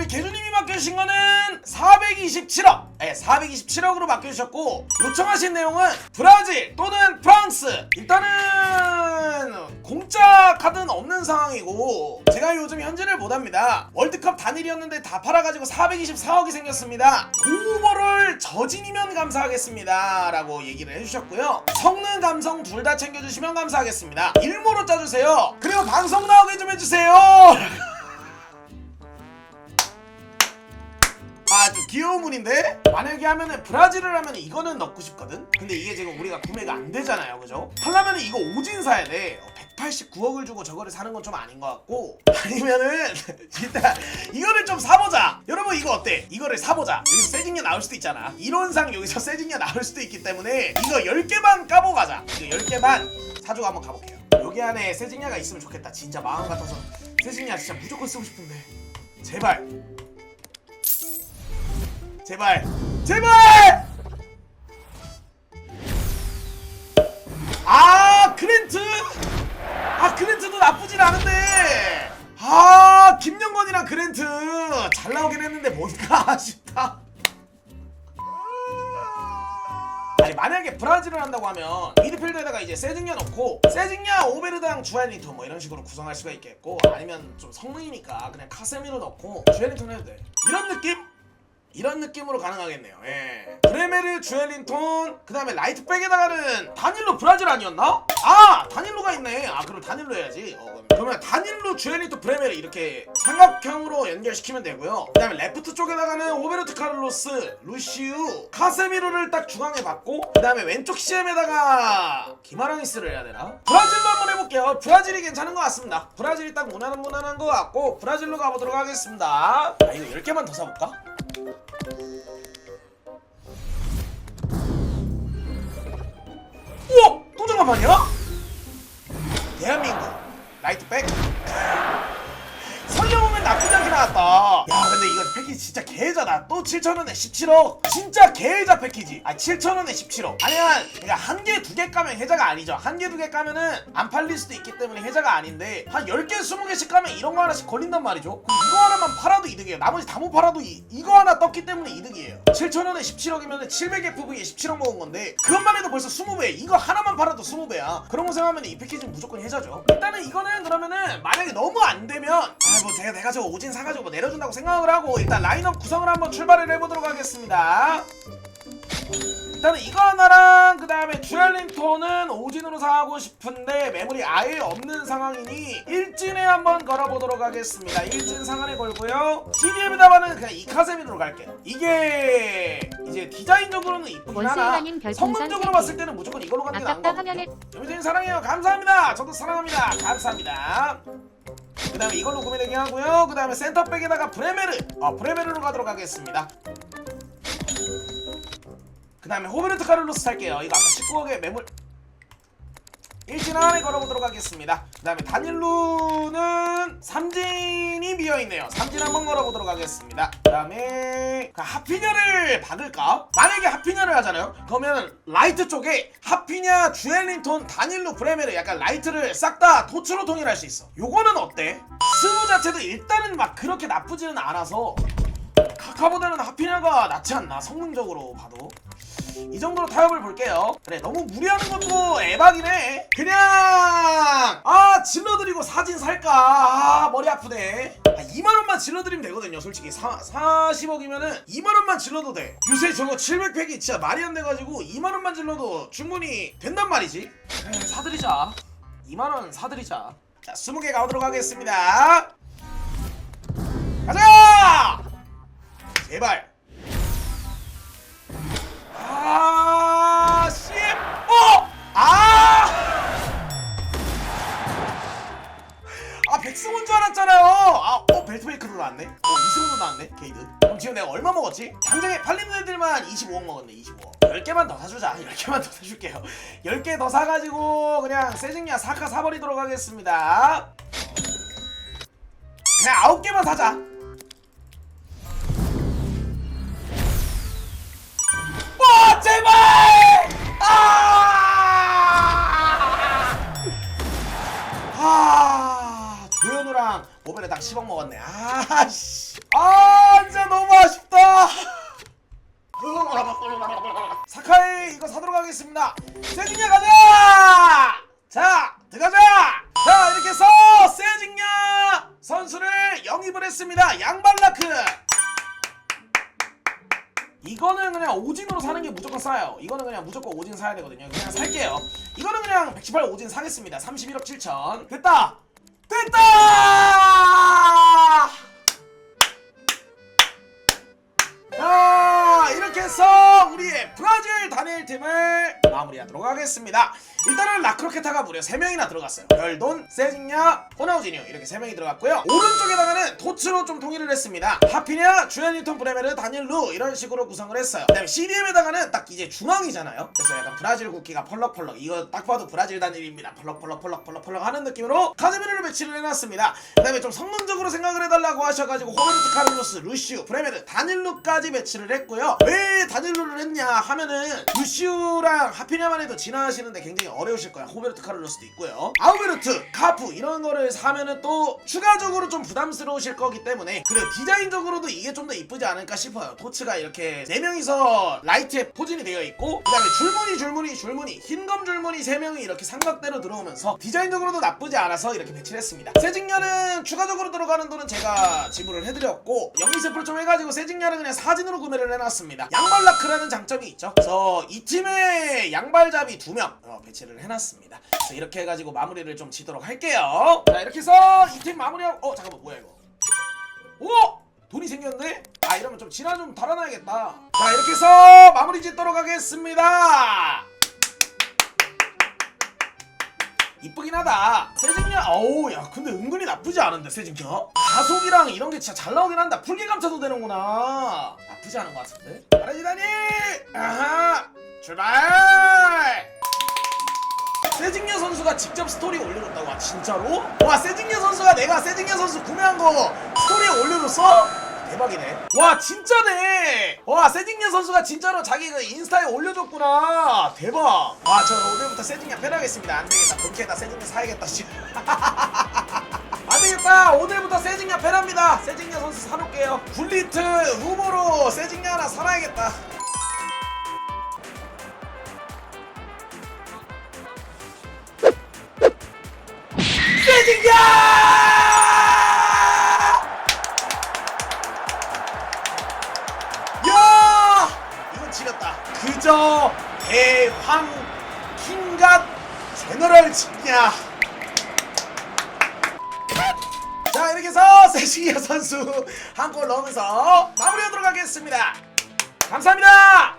우리 개주님이 맡겨주신 거는 427억. 네 427억으로 맡겨주셨고 요청하신 내용은 브라질 또는 프랑스. 일단은 공짜 카드는 없는 상황이고 제가 요즘 현질을 못합니다. 월드컵 단일이었는데 다 팔아가지고 424억이 생겼습니다. 고오버를 저진이면 감사하겠습니다. 라고 얘기를 해주셨고요. 성능 감성 둘 다 챙겨주시면 감사하겠습니다. 일모로 짜주세요. 그리고 방송 나오게 좀 해주세요 귀여운 분인데? 만약에 하면은 브라질을 하면 이거는 넣고 싶거든? 근데 이게 지금 우리가 구매가 안 되잖아요 그죠? 하려면 이거 오진 사야 돼. 189억을 주고 저거를 사는 건 좀 아닌 것 같고 아니면은 일단 이거를 좀 사보자. 여러분 이거 어때? 이거를 사보자. 여기서 세징녀 나올 수도 있잖아. 이론상 여기서 세징녀 나올 수도 있기 때문에 이거 10개만 까고 가자. 이거 10개만 사주고 한번 가볼게요. 여기 안에 세징녀가 있으면 좋겠다. 진짜 마음 같아서. 세징녀 진짜 무조건 쓰고 싶은데. 제발 제발! 제발! 아 그랜트! 아 그랜트도 나쁘진 않은데! 아 김영건이랑 그랜트! 잘 나오긴 했는데 뭔가 아쉽다. 아니 만약에 브라질을 한다고 하면 미드필더에다가 이제 세징야 넣고 세징야 오베르당 주안리토 뭐 이런 식으로 구성할 수가 있겠고 아니면 좀 성능이니까 그냥 카세미로 넣고 주안리토 해도 돼. 이런 느낌? 이런 느낌으로 가능하겠네요. 예. 브레메르, 주엘린톤, 그 다음에 라이트백에다가는 다닐로 브라질 아니었나? 아! 다닐로가 있네. 아, 그럼 다닐로 해야지. 어, 그러면. 다닐로, 주엘린톤, 브레메르 이렇게 삼각형으로 연결시키면 되고요. 그 다음에 레프트 쪽에다가는 오베르트 카를로스, 루시우, 카세미로를 딱 중앙에 받고 그 다음에 왼쪽 CM에다가 기마랑이스를 해야 되나? 브라질로 한번 해볼게요. 브라질이 괜찮은 것 같습니다. 브라질이 딱 무난한 무난한 것 같고 브라질로 가보도록 하겠습니다. 아, 이거 10개만 더 사볼까? 우와! 또 잠깐만요? 대한민국 라이트백 패키지 진짜 개해자다 또 7천원에 17억. 진짜 개해자 패키지. 아 7천원에 17억. 아니면 그러니까 한 개 두 개 까면 해자가 아니죠. 한 개 두 개 까면은 안 팔릴 수도 있기 때문에 해자가 아닌데 한 10개 20개씩 까면 이런 거 하나씩 걸린단 말이죠. 그럼 이거 하나만 팔아도 이득이에요. 나머지 다 못 팔아도 이, 이거 하나 떴기 때문에 이득이에요. 7천원에 17억이면 700FV에 17억 먹은 건데 그것만 해도 벌써 20배 이거 하나만 팔아도 20배야. 그런 거 생각하면 이 패키지는 무조건 해자죠. 일단은 이거는 그러면은 만약에 너무 안 되면 아뭐 제가 내가 저 오진 사가지고 뭐 내려준다고 생각을 하고 일단 라인업 구성을 한번 출발을 해보도록 하겠습니다. 일단은 이거 하나랑 그 다음에 주얼린톤은 오진으로 사고 싶은데 매물이 아예 없는 상황이니 일진에 한번 걸어보도록 하겠습니다. 일진 상한에 걸고요. CDM에다가는 그냥 이카세미로 갈게요 이게 이제 디자인적으로는 이쁘긴 하나. 성능적으로 세 봤을 때는 무조건 이걸로 가는 게 나은 거 여미님 사랑해요. 감사합니다. 저도 사랑합니다. 감사합니다 그 다음에 이걸로 구매되게 하고요. 그 다음에 센터백에다가 브레메르 어 브레메르로 가도록 하겠습니다. 그 다음에 호베르트 카를로스 살게요. 이거 아까 19억에 매물 일진 하나에 걸어보도록 하겠습니다. 그 다음에 다닐루는 삼진이 비어있네요. 삼진 한번 걸어보도록 하겠습니다. 그 다음에 하피냐를 박을까? 만약에 하피냐를 하잖아요. 그러면 라이트 쪽에 하피냐, 주엘린톤, 다닐루, 브레메르 약간 라이트를 싹 다 토츠로 통일할 수 있어. 요거는 어때? 스무 자체도 일단은 막 그렇게 나쁘지는 않아서 카카보다는 하피냐가 낫지 않나? 성능적으로 봐도 이 정도로 타협을 볼게요. 그래 너무 무리하는 것도 에바긴 해 그냥! 아 질러드리고 사진 살까? 아 머리 아프네. 아, 2만원만 질러드리면 되거든요 솔직히. 사, 40억이면은 2만원만 질러도 돼. 요새 저거 700팩이 진짜 말이 안 돼가지고 2만원만 질러도 충분히 된단 말이지. 그래 사드리자. 2만원 사드리자. 자 20개 가보도록 하겠습니다. 가자! 제발 아, 씨, 어, 아, 아 백승훈 줄 알았잖아요. 아, 어 벨트메이크도 나왔네. 어 이승훈도 나왔네. 게이드. 그럼 지금 내가 얼마 먹었지? 당장에 팔리는 애들만 25억 먹었네. 25억. 10개만 더 사주자. 10개만 더 사줄게요. 10개 더 사가지고 그냥 세징야 사카 사버리도록 하겠습니다. 그냥 9개만 사자. 제발! 아! 아! 조현우랑 오번에 딱 10억 먹었네. 아, 씨. 아, 진짜 너무 아쉽다. 사카이 이거 사도록 하겠습니다. 세징야 가자! 자, 들어가자! 자, 이렇게 해서 세징야 선수를 영입을 했습니다. 양발라크! 이거는 그냥 오진으로 사는 게 무조건 싸요. 이거는 그냥 무조건 오진 사야 되거든요. 그냥 살게요. 이거는 그냥 118 오진 사겠습니다. 31억 7천. 됐다! 됐다! 자 이렇게 해서 우리의 브라질 단일 팀을 마무리하도록 하겠습니다. 일단은 라크로케타가 무려 3명이나 들어갔어요. 별돈, 세징야, 호나우지뉴 이렇게 3명이 들어갔고요. 오른쪽에다가는 토츠로 좀 통일을 했습니다. 하피냐, 주연 뉴턴 브레메르, 다닐 루 이런 식으로 구성을 했어요. 그 다음에 CDM에다가는 딱 이제 중앙이잖아요. 그래서 약간 브라질 국기가 펄럭펄럭 이거 딱 봐도 브라질 단일입니다. 펄럭펄럭 펄럭펄럭 펄럭 하는 느낌으로 카즈미르를 배치를 해놨습니다. 그 다음에 좀 성능적으로 생각을 해달라고 하셔가지고 호베르트 카를로스, 루시우, 브레메르, 다닐루까지 배치를 했고요. 왜 다닐루를 했냐 하면은 루시우랑 하피냐만 해도 진화하시는데 굉장히 어려우실 거야. 호베르트 카를로스도 있고요. 아우베르트, 카프 이런 거를 사면은 또 추가적으로 좀 부담스러우실 거기 때문에 그리고 디자인적으로도 이게 좀 더 이쁘지 않을까 싶어요. 토츠가 이렇게 4명이서 라이트에 포진이 되어 있고 그 다음에 줄무늬 줄무늬 줄무늬 흰검 줄무늬 3명이 이렇게 삼각대로 들어오면서 디자인적으로도 나쁘지 않아서 이렇게 배치를 했습니다. 세징야는 추가적으로 들어가는 돈은 제가 지불을 해드렸고 영미세프를 좀 해가지고 세징야는 그냥 사진으로 구매를 해놨습니다. 양발라크라는 장점이 있죠. 그래서 이 팀에 양발잡이 2명 어, 배치를 해놨습니다. 그래서 이렇게 해가지고 마무리를 좀 지도록 할게요. 자 이렇게 해서 이 팀 마무리하고 어 잠깐만 뭐야 이거? 오! 돈이 생겼네? 아 이러면 좀 진화 좀 달아놔야겠다. 자 이렇게 해서 마무리 짓도록 하겠습니다. 이쁘긴 하다. 세징야 어우 야 근데 은근히 나쁘지 않은데 세징야? 가속이랑 이런 게 진짜 잘 나오긴 한다. 풀기 감차도 되는구나. 나쁘지 않은 것 같은데? 빠르지다니! 아하 출발! 세징야 선수가 직접 스토리 올려줬다고 와 진짜로? 와 세징야 선수가 내가 세징야 선수 구매한 거 스토리에 올려줬어? 대박이네. 와 진짜네! 와 세징야 선수가 진짜로 자기 그 인스타에 올려줬구나. 대박! 와저 오늘부터 세징야 패하겠습니다. 안되겠다. 본캐에다 세징야 사야겠다 씨. 안되겠다. 오늘부터 세징야 패랍니다. 세징야 선수 사놓을게요. 굴리트 루머로 세징야 하나 살아야겠다 제너럴 직냐. 자 이렇게 해서 세징야 선수 한 골 넣으면서 마무리하도록 하겠습니다. 감사합니다.